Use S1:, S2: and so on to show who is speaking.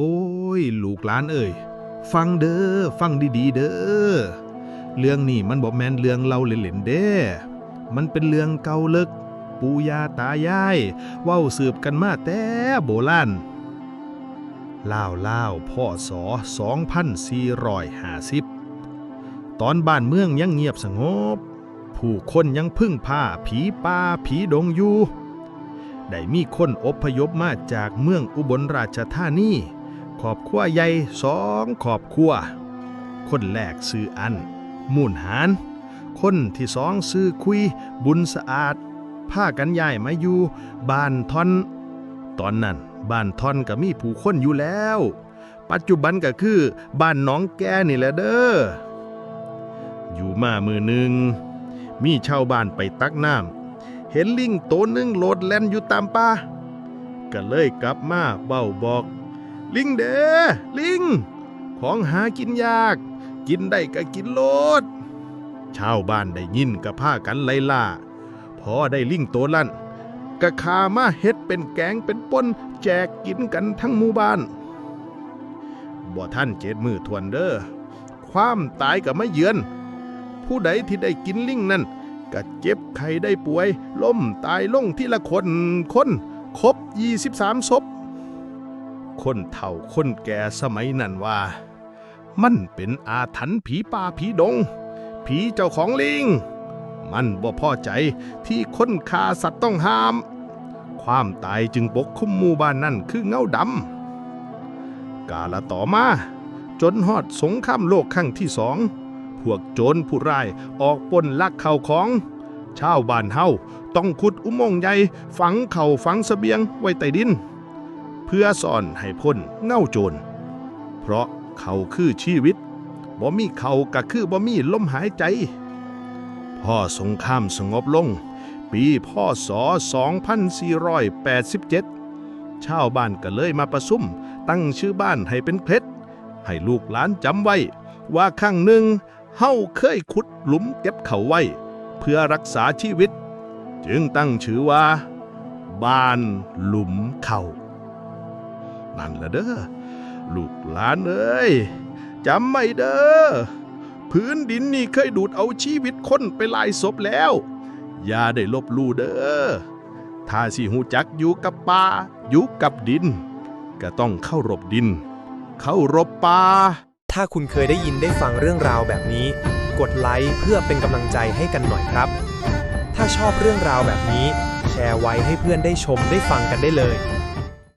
S1: โอ้ย ลูกหลานเอ้ยฟังเด้อ ฟังดีๆ เด้อ เรื่องนี้มันบอกแมนเรื่องเราเล่นๆเด้ มันเป็นเรื่องเก่าเลิกปู่ย่าตายาย เว้าสืบกันมาแต่โบราณล่าวล่าวพ่อสอ2450ตอนบ้านเมืองยังเงียบสงบ ผู้คนยังพึ่งผ้าผีป่าผีดงอยู่ ได้มีคนอพยพมาจากเมืองอุบลราชธานี ขอบครัวใหญ่สองขอบครัวคนแรกซื้ออัน มูนหาน คนที่สองซื้อคุย บุญสะอาดผ้ากันย้ายมาอยู่บ้านทอน ตอนนั้นบ้านทอนก็มีผู้คนอยู่แล้ว ปัจจุบันก็คือบ้านน้องแกนี่แหละเด้ออยู่มามือหนึ่งมีชาวบ้านไปตักน้ำเห็นลิงโตนึงโลดแล่นอยู่ตามป่าก็เลยกลับมาเบ้าบอก ลิงเด้ลิง ของหากินยาก กินได้ก็กินโลด ชาวบ้านได้ยินก็พากันไล่ล่า พอได้ลิงตัวลั่นก็คามาเฮ็ดเป็นแกงเป็นป้น แจกกินกันทั้งหมู่บ้าน บ่ท่านเจ็ดมือทวนเด้อ ความตายก็ไม่เยือน ผู้ใดที่ได้กินลิงนั่นก็เจ็บไข้ได้ป่วย ล้มตายลงที่ละคนคน ครบ 23ศพ คนเฒ่าคนแก่สมัยนั้นว่า มันเป็นอาถรรพ์ผีป่าผีดง ผีเจ้าของลิง มันบ่พอใจที่คนฆ่าสัตว์ต้องห้าม ความตายจึงปกคุมหมู่บ้านนั่นคือเงาดำกาละต่อมาจนฮอดสงครามโลกครั้งที่สอง พวกโจรผู้ร้ายออกปนลักเข้าของ ชาวบ้านเฮาต้องขุดอุโมงค์ใหญ่ฝังเข่าฝังเสบียงไว้ใต้ดิน เพื่อซ่อนให้พ้นเง่าโจร เพราะเขาคือชีวิต บ่มีเขาก็คือบ่มีลมหายใจ พ่อสงครามสงบลง ปีพ่อศ2487 ชาวบ้านก็เลยมาประสุมตั้งชื่อบ้านให้เป็นเคล็ดให้ลูกหลานจำไว้ ว่าครั้งหนึ่งเฮาเคยขุดหลุมเก็บเขาไว้ เพื่อรักษาชีวิต จึงตั้งชื่อว่า บ้านหลุมเข่า นั่นละเด้อลูกหลานเอ้ยจำไม่เด้อพื้นดินนี่เคยดูดเอาชีวิตคนไปลายศพแล้ว อย่าได้ลบลู่เด้อถ้าสิหูจักอยู่กับป่าอยู่กับดิน ก็ต้องเข้ารบดิน เข้ารบป่า
S2: ถ้าคุณเคยได้ยินได้ฟังเรื่องราวแบบนี้ กดไลค์เพื่อเป็นกำลังใจให้กันหน่อยครับ ถ้าชอบเรื่องราวแบบนี้ แชร์ไว้ให้เพื่อนได้ชมได้ฟังกันได้เลย